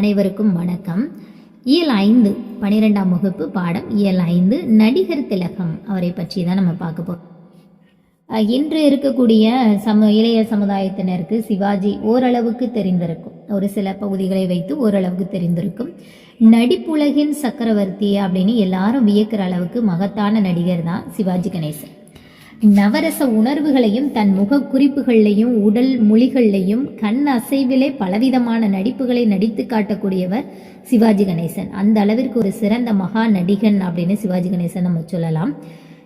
அனைவருக்கும் வணக்கம். இயல் ஐந்து பனிரெண்டாம் வகுப்பு பாடம் இயல் ஐந்து நடிகர் திலகம் அவரை பற்றி தான் நம்ம பார்க்க போகிறோம் இன்று இருக்கக்கூடிய சம இளைய சமுதாயத்தினருக்கு சிவாஜி ஓரளவுக்கு தெரிந்திருக்கும். ஒரு சில பகுதிகளை வைத்து ஓரளவுக்கு தெரிந்திருக்கும். நடிப்புலகின் சக்கரவர்த்தி அப்படின்னு எல்லாரும் வியக்கிற அளவுக்கு மகத்தான நடிகர் தான் சிவாஜி கணேசன். நவரச உணர்வுகளையும் தன் முக குறிப்புகள்லையும் உடல் மொழிகள்லையும் கண் அசைவிலே பலவிதமான நடிப்புகளை நடித்து காட்டக்கூடியவர் சிவாஜி கணேசன். அந்த அளவிற்கு ஒரு சிறந்த மகா நடிகன் அப்படின்னு சிவாஜி கணேசன் நம்ம சொல்லலாம்.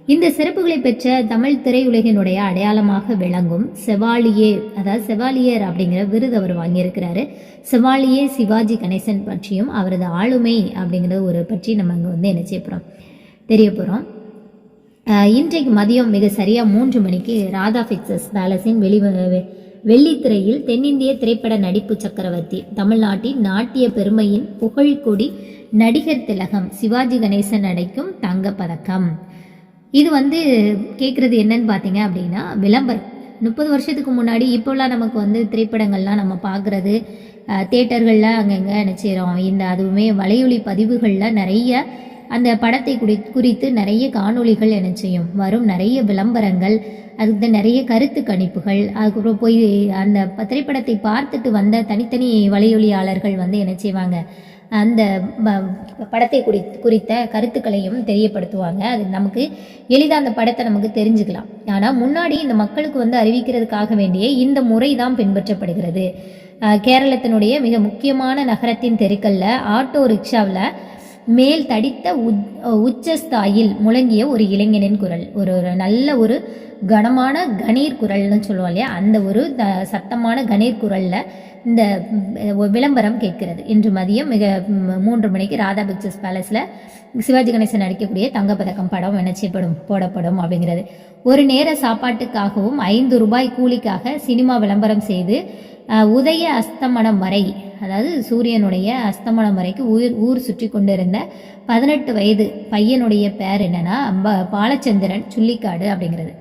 இந்த சிறப்புகளை பெற்ற தமிழ் திரையுலகினுடைய அடையாளமாக விளங்கும் செவாலியே அதாவது செவாலியர் அப்படிங்கிற விருது அவர் வாங்கியிருக்கிறாரு. செவாலியே சிவாஜி கணேசன் பற்றியும் அவரது ஆளுமை அப்படிங்கிற ஒரு பற்றி நம்ம இங்கே வந்து என்ன செய்ய போகிறோம் தெரிய போகிறோம் இன்றைக்கு மதியம் மிக சரியாக மூன்று மணிக்கு ராதா பிக்சர்ஸ் பேலஸின் வெளி வெள்ளித்திரையில் தென்னிந்திய திரைப்பட நடிப்பு சக்கரவர்த்தி தமிழ்நாட்டின் நாட்டிய பெருமையின் புகழ்கொடி நடிகர் திலகம் சிவாஜி கணேசன் அடைக்கும் தங்கப் பதக்கம் இது வந்து கேட்குறது என்னன்னு பார்த்தீங்க அப்படின்னா விளம்பரம். முப்பது வருஷத்துக்கு முன்னாடி இப்போல்லாம் நமக்கு வந்து திரைப்படங்கள்லாம் நம்ம பார்க்குறது தேட்டர்களில் அங்கங்கே நினச்சிடும் இந்த அதுவுமே வலையொலி பதிவுகளில் நிறைய அந்த படத்தை குறி குறித்து நிறைய காணொளிகள் என்ன செய்யும். வரும் நிறைய விளம்பரங்கள் அதுக்கு நிறைய கருத்து கணிப்புகள். அதுக்கப்புறம் போய் அந்த திரைப்படத்தை பார்த்துட்டு வந்த தனித்தனி வலையொலியாளர்கள் வந்து என்ன செய்வாங்க அந்த படத்தை குறி குறித்த கருத்துக்களையும் தெரியப்படுத்துவாங்க. அது நமக்கு எளிதாக அந்த படத்தை நமக்கு தெரிஞ்சுக்கலாம். ஆனால் முன்னாடி இந்த மக்களுக்கு வந்து அறிவிக்கிறதுக்காக வேண்டிய இந்த முறை தான் பின்பற்றப்படுகிறது. கேரளத்தினுடைய மிக முக்கியமான நகரத்தின் தெருக்களில் ஆட்டோ ரிக்ஷாவில் மேல் தடித்த உச்சஸ்தாயில் முழங்கிய ஒரு இளைஞனின் குரல். ஒரு ஒரு நல்ல ஒரு கனமான கணீர் குரல்னு சொல்லுவோம் இல்லையா? அந்த ஒரு த- சத்தமான கணீர் குரல்ல இந்த விளம்பரம் கேட்கிறது. இன்று மதியம் மிக மூன்று மணிக்கு ராதா பிக்சர்ஸ் பேலஸில் சிவாஜி கணேசன் நடிக்கக்கூடிய தங்கப்பதக்கம் படம் என்ன செய்யப்படும் போடப்படும் அப்படிங்கிறது. ஒரு நேர சாப்பாட்டுக்காகவும் ஐந்து ரூபாய் கூலிக்காக சினிமா விளம்பரம் செய்து உதய அஸ்தமனம் வரை அதாவது சூரியனுடைய அஸ்தமனம் வரைக்கும் ஊர் ஊர் சுற்றி கொண்டிருந்த பதினெட்டு வயது பையனுடைய பேர் என்னன்னா ப- பாலச்சந்திரன் சுள்ளிக்காடு அப்படிங்கிறது.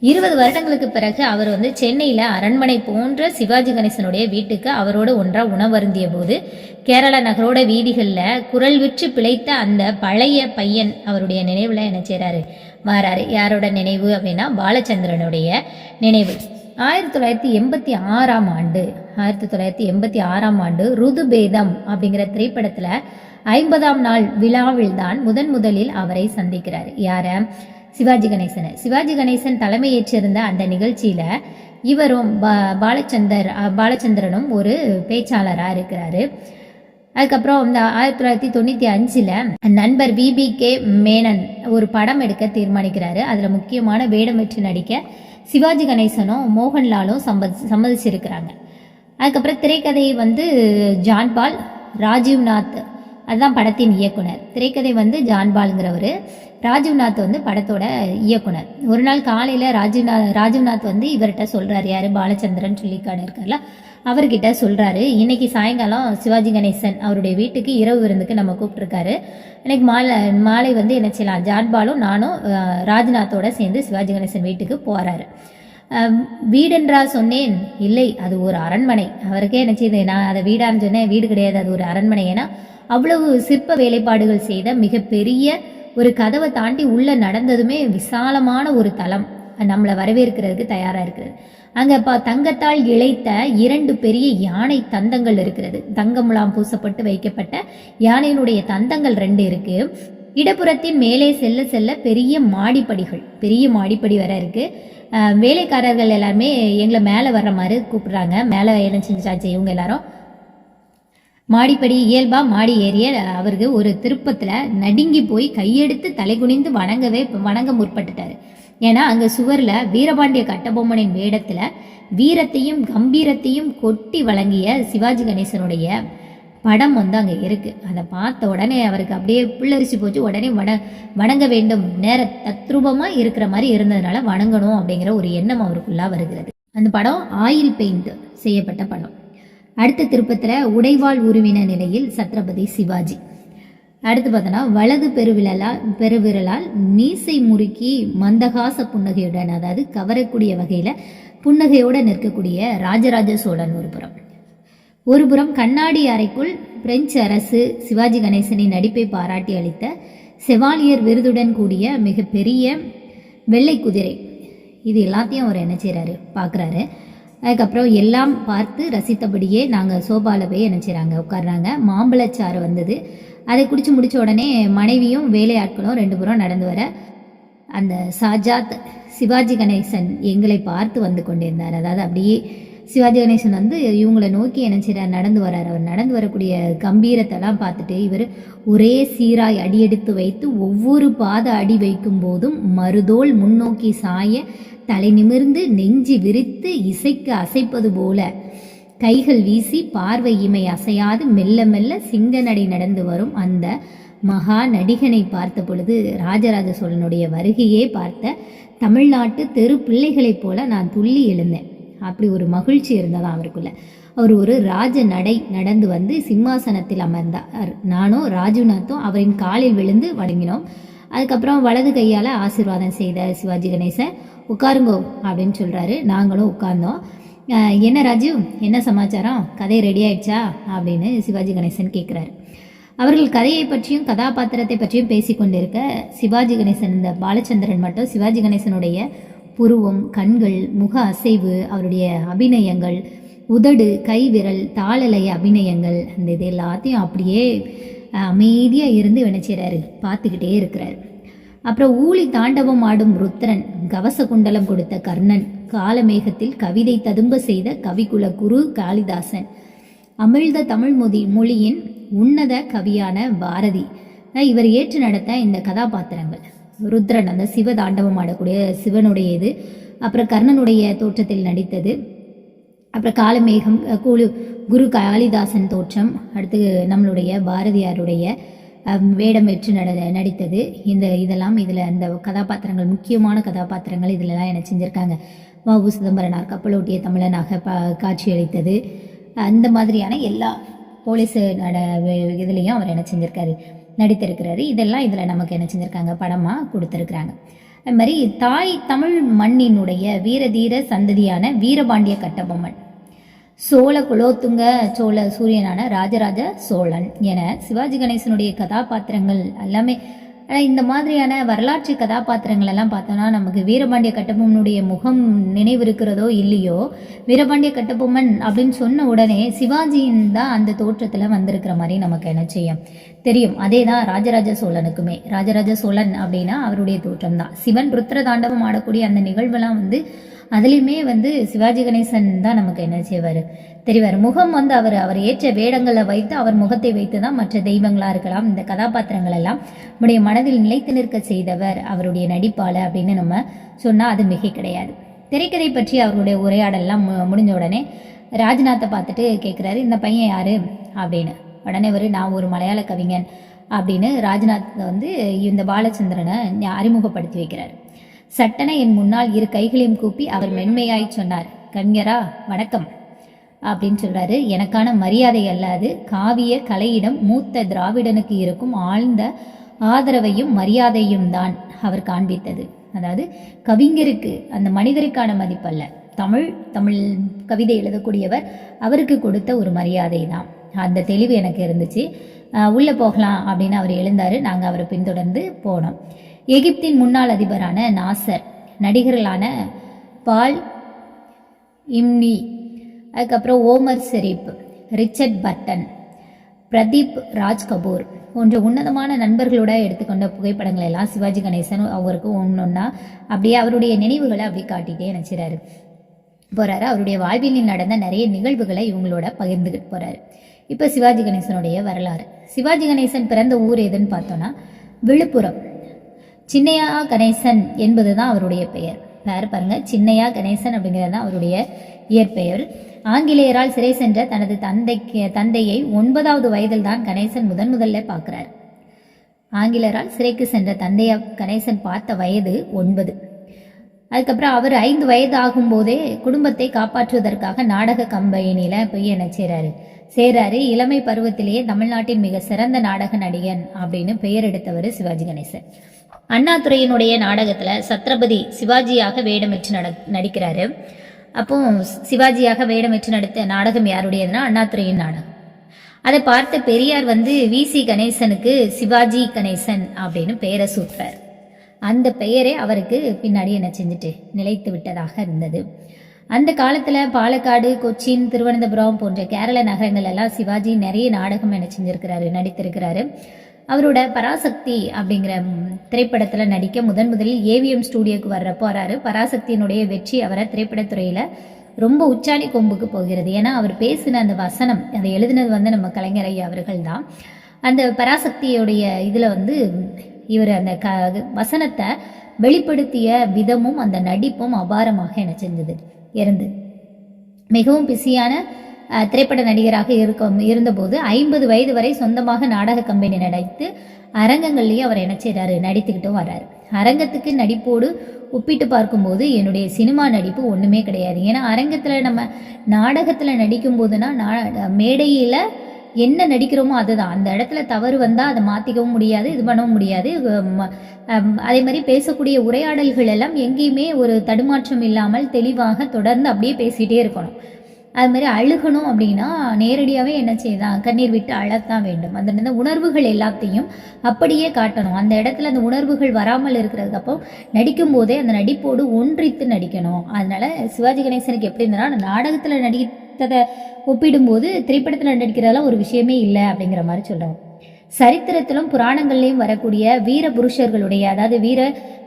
இருபது வருடங்களுக்கு பிறகு அவர் வந்து சென்னையில் அரண்மனை போன்ற சிவாஜி கணேசனுடைய வீட்டுக்கு அவரோட ஒன்றா உணவருந்திய போது கேரள நகரோட வீதிகளில் குரல் விற்று பிழைத்த அந்த பழைய பையன் அவருடைய நினைவில் என்ன செய்கிறாரு மாறாரு. யாரோட நினைவு அப்படின்னா பாலச்சந்திரனுடைய நினைவு. ஆயிரத்தி தொள்ளாயிரத்தி எண்பத்தி ஆறாம் ஆண்டு ஆயிரத்தி தொள்ளாயிரத்தி எண்பத்தி ஆறாம் ஆண்டு ருதுபேதம் அப்படிங்கிற திரைப்படத்தில் ஐம்பதாம் நாள் விழாவில் தான் முதன் முதலில் அவரை சந்திக்கிறார். யார? சிவாஜி கணேசனை. சிவாஜி கணேசன் தலைமையேற்றிருந்த அந்த நிகழ்ச்சியில் இவரும் பா- பாலச்சந்தர் பாலச்சந்திரனும் ஒரு பேச்சாளராக இருக்கிறாரு. அதுக்கப்புறம் இந்த ஆயிரத்தி தொள்ளாயிரத்தி தொண்ணூற்றி அஞ்சில் நண்பர் விபி கே மேனன் ஒரு படம் எடுக்க தீர்மானிக்கிறாரு. அதில் முக்கியமான வேடமிட்டு நடிக்க சிவாஜி கணேசனும் மோகன்லாலும் சம்மதி சம்மதிச்சிருக்கிறாங்க. அதுக்கப்புறம் திரைக்கதை வந்து ஜான்பால் ராஜீவ்நாத் அதுதான் படத்தின் இயக்குனர். திரைக்கதை வந்து ஜான்பாலுங்கிறவர் ராஜீவ்நாத் வந்து படத்தோட இயக்குனர். ஒரு நாள் காலையில் ராஜீவ்நாத் ராஜீவ்நாத் வந்து இவர்கிட்ட சொல்கிறாரு யார்? பாலச்சந்திரன் சொல்லிக்காடு இருக்கார்ல அவர்கிட்ட சொல்கிறாரு இன்னைக்கு சாயங்காலம் சிவாஜி கணேசன் அவருடைய வீட்டுக்கு இரவு விருந்துக்கு நம்ம கூப்பிட்ருக்காரு இன்னைக்கு மாலை மாலை வந்து என்ன செய்யலாம்? ஜான்பாலும் நானும் ராஜ்நாத்தோட சேர்ந்து சிவாஜி கணேசன் வீட்டுக்கு போகிறாரு வீடென்றா சொன்னேன். இல்லை அது ஒரு அரண்மனை. அவருக்கே என்ன செய்யுது நான் அதை வீடான்னு சொன்னேன். வீடு கிடையாது அது ஒரு அரண்மனை. ஏன்னா அவ்வளவு சிற்ப வேலைப்பாடுகள் செய்த மிகப்பெரிய ஒரு கதவை தாண்டி உள்ள நடந்ததுமே விசாலமான ஒரு தளம் நம்மளை வரவேற்கிறதுக்கு தயாராக இருக்கிறது அங்கே பா தங்கத்தால் இழைத்த இரண்டு பெரிய யானை தந்தங்கள் இருக்கிறது. தங்கமுலாம் பூசப்பட்டு வைக்கப்பட்ட யானையினுடைய தந்தங்கள் ரெண்டு இருக்கு. இடப்புறத்தின் மேலே செல்ல செல்ல பெரிய மாடிப்படிகள் பெரிய மாடிப்படி வர இருக்கு. வேலைக்காரர்கள் எல்லாருமே எங்களை மேலே வர்ற மாதிரி கூப்பிடுறாங்க. மேலே என்ன செஞ்சாச்சு இவங்க எல்லாரும்? மாடிப்படி இயல்பா மாடி ஏறிய அவருக்கு ஒரு திருப்பத்தில் நடுங்கி போய் கையெடுத்து தலைகுனிந்து வணங்கவே வணங்க முற்பட்டுட்டாரு. ஏன்னா அங்கே சுவரில் வீரபாண்டிய கட்டபொம்மனின் வேடத்துல வீரத்தையும் கம்பீரத்தையும் கொட்டி வழங்கிய சிவாஜி கணேசனுடைய படம் வந்து அங்கே இருக்கு. அதை பார்த்த உடனே அவருக்கு அப்படியே புல்லரிச்சு போச்சு. உடனே வண வணங்க வேண்டும். நேர தத்ரூபமாக இருக்கிற மாதிரி இருந்ததுனால வணங்கணும் அப்படிங்கிற ஒரு எண்ணம் அவருக்குள்ளா வருகிறது. அந்த படம் ஆயில் பெயிண்ட் செய்யப்பட்ட படம். அடுத்த திருப்பத்தில் உடைவாள் உருவின நிலையில் சத்ரபதி சிவாஜி. அடுத்து பார்த்தோன்னா வலது பெருவிரலால் பெருவிரலால் மீசை முறுக்கி மந்தகாச புன்னகையுடன் அதாவது கவரக்கூடிய வகையில் புன்னகையோடு நிற்கக்கூடிய ராஜராஜ சோழன் ஒரு புறம். ஒருபுறம் கண்ணாடி அறைக்குள் பிரெஞ்சு அரசு சிவாஜி கணேசனின் நடிப்பை பாராட்டி அளித்த செவாலியர் விருதுடன் கூடிய மிகப்பெரிய வெள்ளை குதிரை. இது எல்லாத்தையும் அவர் என்ன செய்கிறாரு பார்க்குறாரு. அதுக்கப்புறம் எல்லாம் பார்த்து ரசித்தபடியே நாங்கள் சோபாவில் போய் என்ன செய்கிறாங்க உட்கார்றாங்க. மாம்பழச்சாறு வந்தது. அதை குடிச்சு முடிச்ச உடனே மனைவியும் வேலையாட்களும் ரெண்டு புறம் நடந்து வர அந்த சாஜாத் சிவாஜி கணேசன் எங்களை பார்த்து வந்து கொண்டிருந்தார். அதாவது அப்படியே சிவாஜி கணேசன் வந்து இவங்களை நோக்கி என்ன செய்கிறார் நடந்து வரார் அவர் நடந்து வரக்கூடிய கம்பீரத்தெல்லாம் பார்த்துட்டு இவர் ஒரே சீராய் அடியெடுத்து வைத்து ஒவ்வொரு பாத அடி வைக்கும் போதும் மறுதோல் முன்னோக்கி சாய தலை நிமிர்ந்து நெஞ்சி விரித்து இசைக்கு அசைப்பது போல. கைகள் வீசி பார்வை இமை அசையாது. மெல்ல மெல்ல சிங்க நடை நடந்து வரும் அந்த மகா நடிகனை பார்த்த பொழுது ராஜராஜ சோழனுடைய வருகையே பார்த்த தமிழ்நாட்டு தெரு பிள்ளைகளைப் போல நான் துள்ளி எழுந்தேன். அப்படி ஒரு மகிழ்ச்சி இருந்ததா அவருக்குள்ள. அவர் ஒரு ராஜ நடை நடந்து வந்து சிம்மாசனத்தில் அமர்ந்தார். நானும் ராஜுநாத்தும் அவரின் காலில் விழுந்து வணங்கினோம். அதுக்கப்புறம் வலது கையால் ஆசீர்வாதம் செய்த சிவாஜி கணேசன் உட்காருங்கோ அப்படின்னு சொல்கிறாரு நாங்களும் உட்கார்ந்தோம். என்ன ராஜு? என்ன சமாச்சாரம்? கதை ரெடி ஆயிடுச்சா? அப்படின்னு சிவாஜி கணேசன் கேட்குறாரு அவர்கள் கதையை பற்றியும் கதாபாத்திரத்தை பற்றியும் பேசிக்கொண்டிருக்க சிவாஜி கணேசன் இந்த பாலச்சந்திரன் மட்டும் சிவாஜி கணேசனுடைய புருவம் கண்கள் முக அசைவு அவருடைய அபிநயங்கள் உதடு கைவிரல் தாளலை அபிநயங்கள் அந்த இது எல்லாத்தையும் அப்படியே அமைதியாக இருந்து வினைச்சிறாரு. பார்த்துக்கிட்டே இருக்கிறாரு. அப்புறம் ஊழி தாண்டவம் ஆடும் ருத்ரன் கவச குண்டலம் கொடுத்த கர்ணன் காலமேகத்தில் கவிதை ததும்ப செய்த கவிகுல குரு காளிதாசன். அமிழ்த தமிழ் மொழி மொழியின் உன்னத கவியான பாரதி. இவர் ஏற்று நடத்த இந்த கதாபாத்திரங்கள். ருத்ரன் அந்த சிவ தாண்டவம் ஆடக்கூடிய சிவனுடைய இது அப்புறம் கர்ணனுடைய தோற்றத்தில் நடித்தது. அப்புறம் காலமேகம் குழு குரு காளிதாசன் தோற்றம் அடுத்து நம்மளுடைய பாரதியாருடைய வேடமேற்று வேடம் வெற்று நட நடித்தது. இந்த இதெல்லாம் இதில் அந்த கதாபாத்திரங்கள் முக்கியமான கதாபாத்திரங்கள் இதிலெல்லாம் என செஞ்சுருக்காங்க. வவு சிதம்பரனார் கப்பலோட்டிய தமிழனாக ப காட்சியளித்தது. அந்த மாதிரியான எல்லா போலீஸ் நட இதுலேயும் அவர் என்ன செஞ்சுருக்காரு. நடித்திருக்கிறாரு. இதெல்லாம் இதில் நமக்கு என்ன செஞ்சுருக்காங்க? படமாக கொடுத்துருக்குறாங்க. அது மாதிரி தாய் தமிழ் மண்ணினுடைய வீரதீர சந்ததியான வீரபாண்டிய கட்டபொம்மன். சோழ குலோத்துங்க சோழ சூரியனான ராஜராஜ சோழன் என சிவாஜி கணேசனுடைய கதாபாத்திரங்கள் எல்லாமே இந்த மாதிரியான வரலாற்று கதாபாத்திரங்கள் எல்லாம் பார்த்தோம்னா நமக்கு வீரபாண்டிய கட்டபொம்மனுடைய முகம் நினைவு இருக்கிறதோ இல்லையோ வீரபாண்டிய கட்டபொம்மன் அப்படின்னு சொன்ன உடனே சிவாஜியின் தான் அந்த தோற்றத்தில் வந்திருக்கிற மாதிரி நமக்கு என்ன செய்யும்? தெரியும். அதே தான் ராஜராஜ சோழனுக்குமே. ராஜராஜ சோழன் அப்படின்னா அவருடைய தோற்றம் தான் சிவன் ருத்ர தாண்டவம் ஆடக்கூடிய அந்த நிகழ்வெல்லாம் வந்து அதுலேயுமே வந்து சிவாஜி கணேசன் தான் நமக்கு என்ன செய்வார்? தெரிவார். முகம் வந்து அவர் அவர் ஏற்ற வேடங்களை வைத்து அவர் முகத்தை வைத்து தான் மற்ற தெய்வங்களாக இருக்கலாம் இந்த கதாபாத்திரங்கள் எல்லாம் நம்முடைய மனதில் நிலைத்து நிற்க செய்தவர் அவருடைய நடிப்பாளர் அப்படின்னு நம்ம சொன்னால் அது மிகை கிடையாது. திரைக்கதை பற்றி அவருடைய உரையாடல்லாம் மு- முடிஞ்ச உடனே ராஜ்நாத்தை பார்த்துட்டு கேட்குறாரு இந்த பையன் யாரு? அப்படின்னு. உடனே அவர் நான் ஒரு மலையாள கவிஞன். அப்படின்னு ராஜ்நாத் வந்து இந்த பாலச்சந்திரனை அறிமுகப்படுத்தி வைக்கிறார். சட்டென என் முன்னால் இரு கைகளையும் கூப்பி அவர் மென்மையாய் சொன்னார். கவிஞரா வணக்கம். அப்படின்னு சொல்றாரு. எனக்கான மரியாதை அல்லாது காவிய கலையிடம் மூத்த திராவிடனுக்கு இருக்கும் ஆழ்ந்த ஆதரவையும் மரியாதையும் தான் அவர் காண்பித்தது. அதாவது கவிஞருக்கு அந்த மனிதருக்கான மதிப்பல்ல. தமிழ் தமிழ் கவிதை எழுதக்கூடியவர் அவருக்கு கொடுத்த ஒரு மரியாதை தான். அந்த தெளிவு எனக்கு இருந்துச்சு. உள்ளே போகலாம். அப்படின்னு அவர் எழுந்தாரு. நாங்கள் அவரை பின்தொடர்ந்து போனோம். எகிப்தின் முன்னாள் அதிபரான நாசர் நடிகர்களான பால் இம்னி அதுக்கப்புறம் Omar Sharif Richard Burton Pradeep Raj Kapoor போன்ற உன்னதமான நண்பர்களோட எடுத்துக்கொண்ட புகைப்படங்கள் எல்லாம் சிவாஜி கணேசன் அவருக்கு ஒன்றுன்னா அப்படியே அவருடைய நினைவுகளை அப்படி காட்டிகிட்டே நினச்சிறாரு போகிறாரு அவருடைய வாழ்வியலில் நடந்த நிறைய நிகழ்வுகளை இவங்களோட பகிர்ந்துக்கிட்டு போகிறாரு இப்போ சிவாஜி கணேசனுடைய வரலாறு. சிவாஜி கணேசன் பிறந்த ஊர் எதுன்னு பார்த்தோன்னா விழுப்புரம். சின்னையா கணேசன் என்பது தான் அவருடைய பெயர். பேர் பாருங்க சின்னையா கணேசன் அப்படிங்கிறது தான் அவருடைய இயற்பெயர். ஆங்கிலேயரால் சிறை சென்ற தனது தந்தைக்கு தந்தையை ஒன்பதாவது வயதில் தான் கணேசன் முதன் முதல்ல பார்க்கிறார். ஆங்கிலேயரால் சிறைக்கு சென்ற தந்தையை கணேசன் பார்த்த வயது ஒன்பது. அதுக்கப்புறம் அவர் ஐந்து வயது ஆகும்போதே குடும்பத்தை காப்பாற்றுவதற்காக நாடக கம்பெனியில் போய் என்ன செய்கிறாரு சேராரு இளமை பருவத்திலேயே தமிழ்நாட்டின் மிக சிறந்த நாடக நடிகன் அப்படின்னு பெயர் எடுத்தவர் சிவாஜி கணேசன். அண்ணாதுரையினுடைய நாடகத்தில் சத்ரபதி சிவாஜியாக வேடமிட்டு நட நடிக்கிறாரு. அப்போ சிவாஜியாக வேடமிட்டு நடித்த நாடகம் யாருடையதுன்னா அண்ணாதுரையின் நாடகம். அதை பார்த்த பெரியார் வந்து விசி கணேசனுக்கு சிவாஜி கணேசன் அப்படின்னு பெயரை சூட்டுறார். அந்த பெயரே அவருக்கு பின்னாடி என்ன செஞ்சுட்டு நிலைத்து விட்டதாக இருந்தது. அந்த காலத்தில் பாலக்காடு கொச்சின் திருவனந்தபுரம் போன்ற கேரள நகரங்கள் எல்லாம் சிவாஜி நிறைய நாடகம் என்ன செஞ்சிருக்கிறாரு நடித்திருக்கிறாரு. அவரோட பராசக்தி அப்படிங்கிற திரைப்படத்தில் நடிக்க முதன் முதலில் ஏவிஎம் ஸ்டூடியோக்கு வர்றப்போ வராரு பராசக்தியினுடைய வெற்றி அவரை திரைப்படத்துறையில் ரொம்ப உச்சாணி கொம்புக்கு போகிறது. ஏன்னா அவர் பேசின அந்த வசனம் அதை எழுதினது வந்து நம்ம கலைஞர் ஐயா அவர்கள் தான். அந்த பராசக்தியுடைய இதில் வந்து இவர் அந்த க வசனத்தை வெளிப்படுத்திய விதமும் அந்த நடிப்பும் அபாரமாக எனக்கு செஞ்சது இருந்து மிகவும் பிஸியான திரைப்பட நடிகராக இருக்க இருந்தபோது ஐம்பது வயது வரை சொந்தமாக நாடக கம்பெனி நடித்து அரங்கங்கள்லேயே அவர் என்ன நடித்துக்கிட்டும் வர்றாரு. அரங்கத்துக்கு நடிப்போடு ஒப்பிட்டு பார்க்கும்போது என்னுடைய சினிமா நடிப்பு ஒன்றுமே கிடையாது. ஏன்னா அரங்கத்தில் நம்ம நாடகத்தில் நடிக்கும் போதுனா மேடையில் என்ன நடிக்கிறோமோ அதுதான். அந்த இடத்துல தவறு வந்தால் அதை மாற்றிக்கவும் முடியாது இது பண்ணவும் முடியாது. அதே மாதிரி பேசக்கூடிய உரையாடல்கள் எல்லாம் எங்கேயுமே ஒரு தடுமாற்றம் இல்லாமல் தெளிவாக தொடர்ந்து அப்படியே பேசிகிட்டே இருக்கணும். அது மாதிரி அழுகணும் அப்படின்னா நேரடியாகவே என்ன செய்யலாம் கண்ணீர் விட்டு அழத்தான் வேண்டும். அந்த அந்த உணர்வுகள் எல்லாத்தையும் அப்படியே காட்டணும். அந்த இடத்துல அந்த உணர்வுகள் வராமல் இருக்கிறதுக்கு அப்போ நடிக்கும் போதே அந்த நடிப்போடு ஒன்றித்து நடிக்கணும். அதனால சிவாஜி கணேசனுக்கு எப்படி இருந்ததுன்னா நாடகத்தில் நடித்ததை ஒப்பிடும்போது திரைப்படத்தில் நடிக்கிறதெல்லாம் ஒரு விஷயமே இல்லை அப்படிங்கிற மாதிரி சொல்கிறாங்க சரித்திரத்திலும் புராணங்கள்லையும் வரக்கூடிய வீர புருஷர்களுடைய அதாவது வீர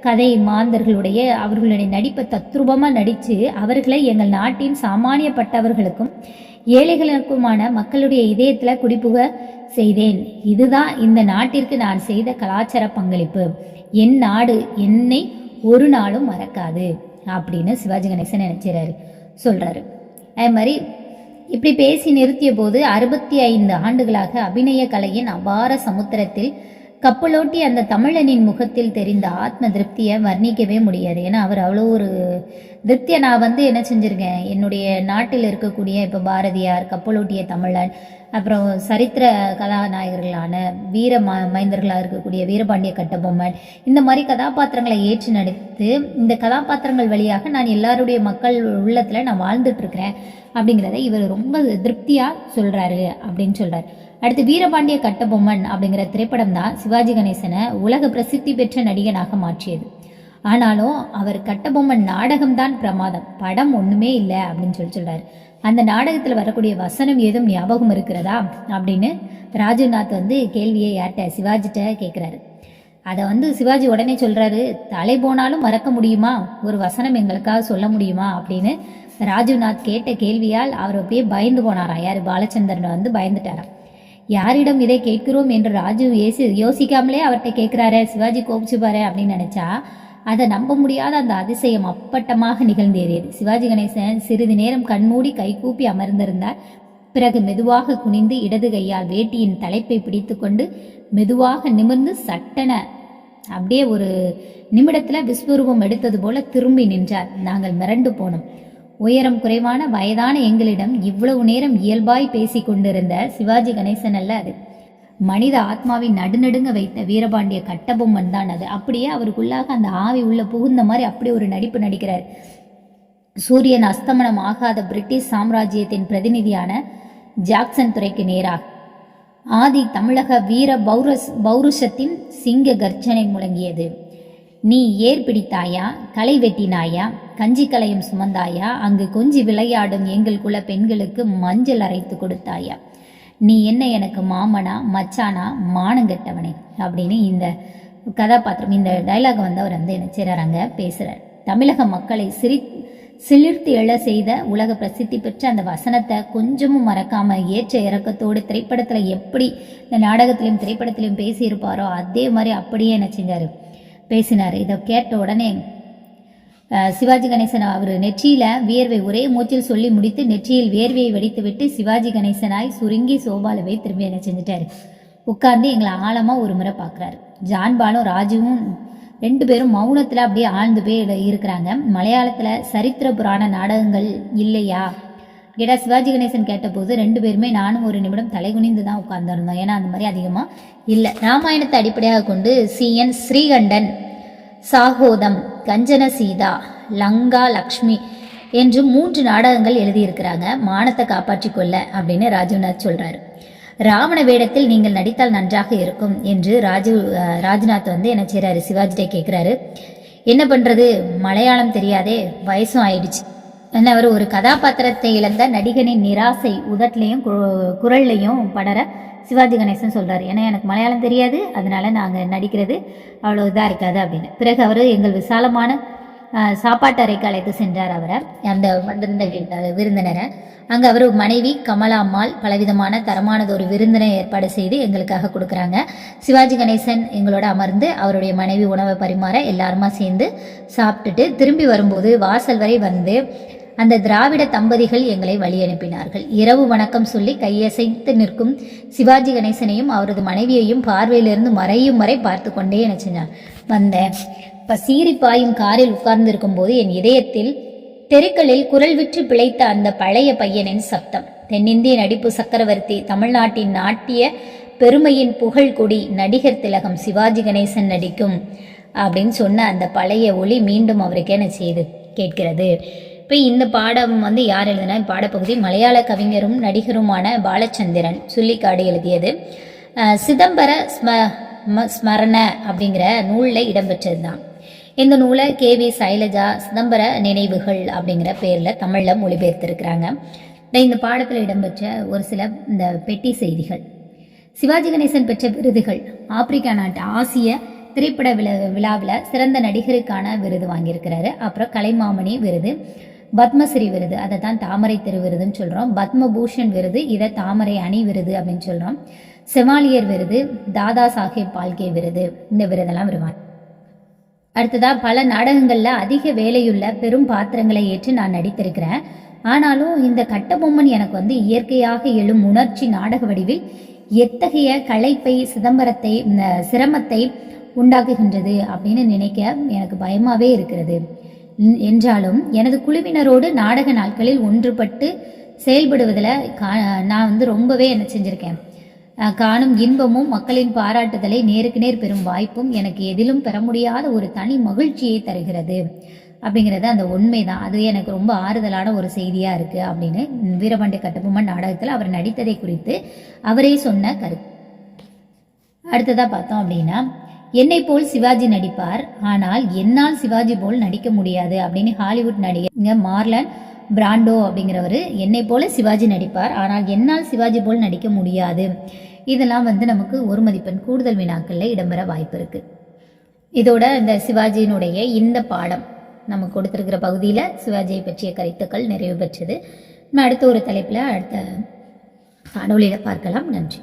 கதை மாந்தர்களுடைய அவர்களுடைய நடிப்பை தத்ரூபமாக நடித்து அவர்களை எங்கள் நாட்டின் சாமானியப்பட்டவர்களுக்கும் ஏழைகளுக்குமான மக்களுடைய இதயத்தில் குடிபுக செய்தேன். இதுதான் இந்த நாட்டிற்கு நான் செய்த கலாச்சார பங்களிப்பு. என் நாடு என்னை ஒரு நாளும் மறக்காது அப்படின்னு சிவாஜி கணேசன் நினைச்சிறாரு. சொல்கிறாரு அதே மாதிரி இப்படி பேசி நிறுத்திய போது அறுபத்தி ஐந்து ஆண்டுகளாக அபிநய கலையின் அபார சமுத்திரத்தில் கப்பலோட்டி அந்த தமிழனின் முகத்தில் தெரிந்த ஆத்ம திருப்தியை வர்ணிக்கவே முடியாது. ஏன்னா அவர் அவ்வளோ ஒரு திருப்தியை நான் வந்து என்ன செஞ்சுருக்கேன்? என்னுடைய நாட்டில் இருக்கக்கூடிய இப்போ பாரதியார் கப்பலோட்டிய தமிழன் அப்புறம் சரித்திர கதாநாயகர்களான வீர ம மைந்தர்களாக இருக்கக்கூடிய வீரபாண்டிய கட்டபொம்மன் இந்த மாதிரி கதாபாத்திரங்களை ஏற்று நடித்து இந்த கதாபாத்திரங்கள் வழியாக நான் எல்லாருடைய மக்கள் உள்ளத்தில் நான் வாழ்ந்துட்டு இருக்கிறேன் அப்படிங்கிறத இவர் ரொம்ப திருப்தியாக சொல்கிறாரு அப்படின்னு சொல்கிறார் அடுத்து வீரபாண்டிய கட்டபொம்மன் அப்படிங்கிற திரைப்படம் தான் சிவாஜி கணேசனை உலக பிரசித்தி பெற்ற நடிகனாக மாற்றியது. ஆனாலும் அவர் கட்டபொம்மன் நாடகம்தான் பிரமாதம். படம் ஒன்றுமே இல்லை அப்படின்னு சொல்லி சொல்றாரு. அந்த நாடகத்தில் வரக்கூடிய வசனம் ஏதும் ஞாபகம் இருக்கிறதா அப்படின்னு ராஜுநாத் வந்து கேள்வியை யார்கிட்ட? சிவாஜிட்ட கேட்குறாரு அதை வந்து சிவாஜி உடனே சொல்கிறாரு தலை போனாலும் மறக்க முடியுமா? ஒரு வசனம் எங்களுக்காக சொல்ல முடியுமா? அப்படின்னு ராஜுநாத் கேட்ட கேள்வியால் அவர் அப்படியே பயந்து போனாராம். யார்? பாலச்சந்திரனை வந்து பயந்துட்டாராம். யாரிடம் இதை கேட்கிறோம் என்று ராஜு ஏசி யோசிக்காமலே அவர்கிட்ட கேட்குறாரு சிவாஜி கோபிச்சுப்பாரு அப்படின்னு நினச்சா அதை நம்ப முடியாத அந்த அதிசயம் அப்பட்டமாக நிகழ்ந்தேறியது. சிவாஜி கணேசன் சிறிது நேரம் கண்மூடி கைகூப்பி அமர்ந்திருந்தார். பிறகு மெதுவாக குனிந்து இடது கையால் வேட்டியின் தலைப்பை பிடித்துக்கொண்டு மெதுவாக நிமிர்ந்து சட்டென அப்படியே ஒரு நிமிடத்தில் விஸ்வரூபம் எடுத்தது போல திரும்பி நின்றார். நாங்கள் மிரண்டு போனோம். உயரம் குறைவான வயதான எங்களிடம் இவ்வளவு நேரம் இயல்பாய் பேசிக் கொண்டிருந்த சிவாஜி கணேசன் அல்ல அது. மனித ஆத்மாவை நடுநடுங்க வைத்த வீரபாண்டிய கட்டபொம்மன் தான் அது. அப்படியே அவருக்குள்ளாக அந்த ஆவி உள்ள புகுந்த மாதிரி அப்படி ஒரு நடிப்பு நடிக்கிறார். சூரியன் அஸ்தமனம் ஆகாத பிரிட்டிஷ் சாம்ராஜ்யத்தின் பிரதிநிதியான ஜாக்சன் துறைக்கு நேராக. ஆதி தமிழக வீர பௌரஸ் பௌருஷத்தின் சிங்க கர்ஜனை முழங்கியது. நீ ஏர் பிடித்தாயா? களை வெட்டினாயா? கஞ்சி கலையும் சுமந்தாயா? அங்கு கொஞ்சி விளையாடும் எங்கள் குல பெண்களுக்கு மஞ்சள் அரைத்து கொடுத்தாயா? நீ என்ன எனக்கு மாமனா மச்சானா மானங்கெட்டவனே அப்படின்னு இந்த கதாபாத்திரம் இந்த டைலாக் வந்து அவர் வந்து என்ன செய்கிறாங்க பேசுகிறார் தமிழக மக்களை சிரி சிலிர்த்து எழ செய்த உலக பிரசித்தி பெற்ற அந்த வசனத்தை கொஞ்சமும் மறக்காம ஏற்ற இறக்கத்தோடு திரைப்படத்துல எப்படி இந்த நாடகத்திலையும் திரைப்படத்திலையும் பேசியிருப்பாரோ அதே மாதிரி அப்படியே என்ன செஞ்சாரு. பேசினார். இதை கேட்ட உடனே சிவாஜி கணேசன் அவர் நெற்றியில வியர்வை ஒரே மூச்சில் சொல்லி முடித்து நெற்றியில் வியர்வையை வெடித்துவிட்டு சிவாஜி கணேசனாய் சுருங்கி சோபாலவை திரும்பி என்ன செஞ்சுட்டாரு. உட்கார்ந்து எங்களை ஆழமா ஒரு முறை பார்க்குறாரு ஜான்பாலும் ராஜுவும் ரெண்டு பேரும் மௌனத்தில் அப்படியே ஆழ்ந்து போய் இருக்கிறாங்க. மலையாளத்தில் சரித்திர புராண நாடகங்கள் இல்லையா? கேட்டா சிவாஜி கணேசன் கேட்டபோது ரெண்டு பேருமே நானும் ஒரு நிமிடம் தலைகுனிந்து தான் உட்கார்ந்துருந்தோம். ஏன்னா அந்த மாதிரி அதிகமாக இல்லை. ராமாயணத்தை அடிப்படையாக கொண்டு சி. என். ஸ்ரீகண்டன் சாகோதம் கஞ்சன சீதா லங்கா லக்ஷ்மி என்று மூன்று நாடகங்கள் எழுதியிருக்கிறாங்க. மானத்தை காப்பாற்றி கொள்ள அப்படின்னு ராஜீவ்நாத் சொல்கிறாரு ராவண வேடத்தில் நீங்கள் நடித்தால் நன்றாக இருக்கும் என்று ராஜு ராஜ்நாத் வந்து என்ன செய்கிறாரு சிவாஜிட்டே கேட்குறாரு என்ன பண்ணுறது மலையாளம் தெரியாதே வயசும் ஆயிடுச்சு. அவர் ஒரு கதாபாத்திரத்தை இழந்த நடிகனின் நிராசை உதட்லையும் குரல்லையும் படர சிவாஜி கணேசன் சொல்கிறார் ஏன்னா எனக்கு மலையாளம் தெரியாது அதனால் நாங்கள் நடிக்கிறது அவ்வளோ இதாக இருக்காது அப்படின்னு. பிறகு அவர் எங்கள் விசாலமான சாப்பாட்டு அறைக்கு அழைத்து சென்றார் அவரை. அந்த வந்திருந்த விருந்தினரை. அங்கே அவர் மனைவி கமலா அம்மாள் பலவிதமான தரமானது ஒரு விருந்தினை ஏற்பாடு செய்து எங்களுக்காக கொடுக்குறாங்க. சிவாஜி கணேசன் எங்களோட அமர்ந்து அவருடைய மனைவி உணவை பரிமாற எல்லாருமா சேர்ந்து சாப்பிட்டுட்டு திரும்பி வரும்போது வாசல் வரை வந்து அந்த திராவிட தம்பதிகள் எங்களை வழி அனுப்பினார்கள். இரவு வணக்கம் சொல்லி கையசைத்து நிற்கும் சிவாஜி கணேசனையும் அவரது மனைவியையும் பார்வையிலிருந்து மறையும் வரை பார்த்து கொண்டே என்ன செஞ்சான் வந்தேன் இப்போ சீறி பாயும் காரில் உட்கார்ந்திருக்கும் போது என் இதயத்தில் தெருக்களில் குரல் விற்று பிழைத்த அந்த பழைய பையனின் சப்தம். தென்னிந்திய நடிப்பு சக்கரவர்த்தி தமிழ்நாட்டின் நாட்டிய பெருமையின் புகழ் கொடி நடிகர் திலகம் சிவாஜி கணேசன் நடிக்கும் அப்படின்னு சொன்ன அந்த பழைய ஒளி மீண்டும் அவருக்கு என்ன செய்து கேட்கிறது. இப்போ இந்த பாடம் வந்து யார் எழுதினா? பாடப்பகுதி மலையாள கவிஞரும் நடிகருமான பாலச்சந்திரன் சுள்ளிக்காடு எழுதியது. சிதம்பர ஸ்ம ஸ்மரண அப்படிங்கிற நூலில் இடம்பெற்றது தான் இந்த நூலை கே வி சைலஜா சிதம்பர நினைவுகள் அப்படிங்கிற பேரில் தமிழில் மொழிபெயர்த்திருக்கிறாங்க. இந்த- இந்த பாடத்தில் இடம்பெற்ற ஒரு சில இந்த பெட்டி செய்திகள். சிவாஜி கணேசன் பெற்ற விருதுகள். ஆப்பிரிக்கா நாட்டு ஆசிய திரைப்பட விழா விழாவில் சிறந்த நடிகருக்கான விருது வாங்கியிருக்கிறாரு. அப்புறம் கலைமாமணி விருது. பத்மஸ்ரீ விருது. அதை தான் தாமரை தெரு விருதுன்னு சொல்கிறோம் பத்மபூஷன் விருது இதை தாமரை அணி விருது அப்படின்னு சொல்கிறோம் செவாலியர் விருது தாதா சாஹேப் பால்கே விருது. இந்த விருதெல்லாம் வருவாங்க அடுத்ததா பல நாடகங்களில் அதிக வேலையுள்ள பெரும் பாத்திரங்களை ஏற்று நான் நடித்திருக்கிறேன். ஆனாலும் இந்த கட்டபொம்மன் எனக்கு வந்து இயற்கையாக எழும் உணர்ச்சி நாடக வடிவில் எத்தகைய களைப்பை சிதம்பரத்தை சிரமத்தை உண்டாக்குகின்றது அப்படின்னு நினைக்க எனக்கு பயமாவே இருக்கிறது. என்றாலும் எனது குழுவினரோடு நாடக நாட்களில் ஒன்றுபட்டு செயல்படுவதில் கா நான் வந்து ரொம்பவே என்ன செஞ்சுருக்கேன். காணும் இன்பமும் மக்களின் பாராட்டுதலை நேருக்கு நேர் பெறும் வாய்ப்பும் எனக்கு எதிலும் பெற முடியாத ஒரு தனி மகிழ்ச்சியை தருகிறது. அப்படிங்கிறது அந்த உண்மைதான் அது எனக்கு ரொம்ப ஆறுதலான ஒரு செய்தியா இருக்கு அப்படின்னு வீரபாண்டிய கட்டபொம்மன் நாடகத்தில் அவர் நடித்ததை குறித்து அவரே சொன்ன கரு அடுத்ததா பார்த்தோம் அப்படின்னா என்னை போல் சிவாஜி நடிப்பார். ஆனால் என்னால் சிவாஜி போல் நடிக்க முடியாது அப்படின்னு ஹாலிவுட் நடிகர் மார்லன் பிராண்டோ அப்படிங்கிறவர் என்னை போல சிவாஜி நடிப்பார். ஆனால் என்னால் சிவாஜி போல் நடிக்க முடியாது. இதெல்லாம் வந்து நமக்கு ஒரு மதிப்பெண் கூடுதல் வினாக்களில் இடம்பெற வாய்ப்பு இருக்கு. இதோட இந்த சிவாஜியினுடைய இந்த பாடம் நம்ம கொடுத்துருக்கிற பகுதியில் சிவாஜியை பற்றிய கருத்துக்கள் நிறைவு பெற்றது. நம்ம அடுத்த ஒரு தலைப்பில் அடுத்த காணொலியில் பார்க்கலாம். நன்றி.